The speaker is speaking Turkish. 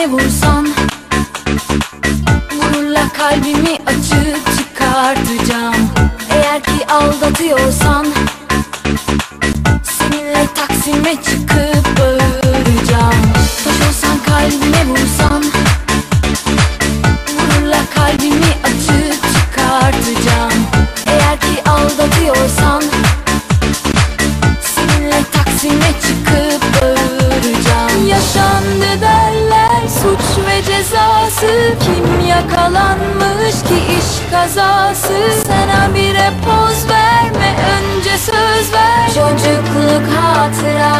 Kalbime vursan Vururla kalbimi açıp çıkartacağım. Eğer ki aldatıyorsan Kim yakalanmış ki iş kazası? Sen habire poz verme önce söz ver. Çocukluk hatırası